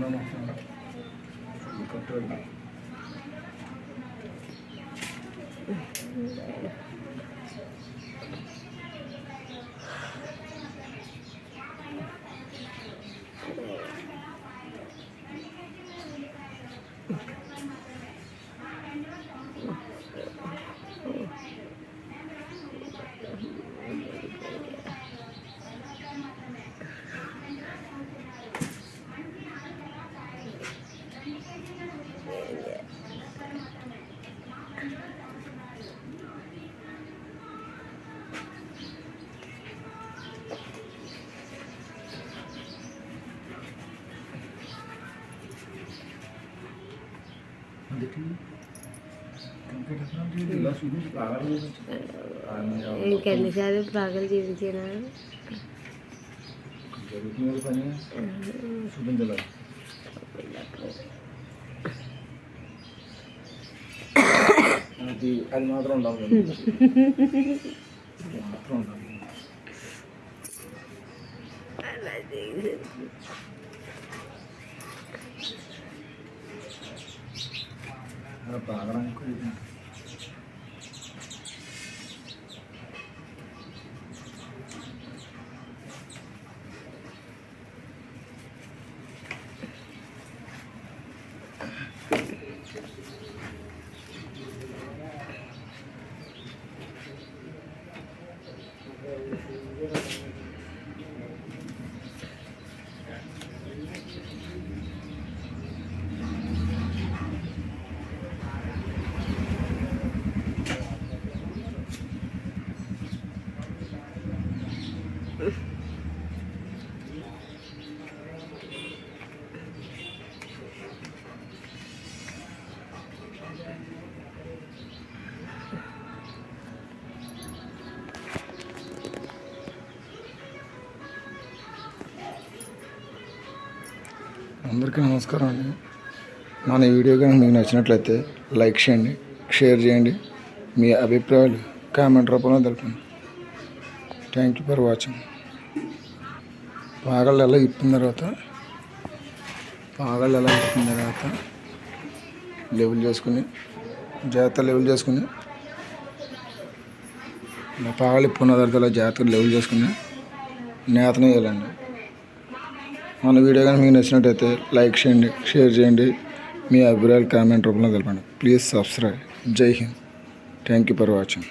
no, no, no. El control. ఇంకెన్నిసార్లు ప్రాగలు చూపించినా జరుగుతున్న పని చూపించాలి అది అది మాత్రం ఉండాలి പാകണം అందరికీ నమస్కారం అండి. మన వీడియో కానీ మీకు నచ్చినట్లయితే లైక్ చేయండి షేర్ చేయండి. మీ అభిప్రాయాలు కామెంట్ రూపంలో తెలపండి థ్యాంక్ యూ ఫర్ వాచింగ్ పాగళ్ళు ఎలా ఇప్పిన తర్వాత పాగళ్ళు ఎలా ఇప్పిన తర్వాత లెవెల్ చేసుకుని జాగ్రత్త లెవెల్ చేసుకుని ఇలా పాగలు ఇప్పుకున్న తర్వాత ఇలా జాగ్రత్తగా లెవెల్ చేసుకుని నేతనే వేయాలండి మన వీడియో కానీ మీకు నచ్చినట్టయితే లైక్ చేయండి షేర్ చేయండి. మీ అభిప్రాయాలు కామెంట్ రూపంలో తెలపండి. Please subscribe Jai Hind thank you for watching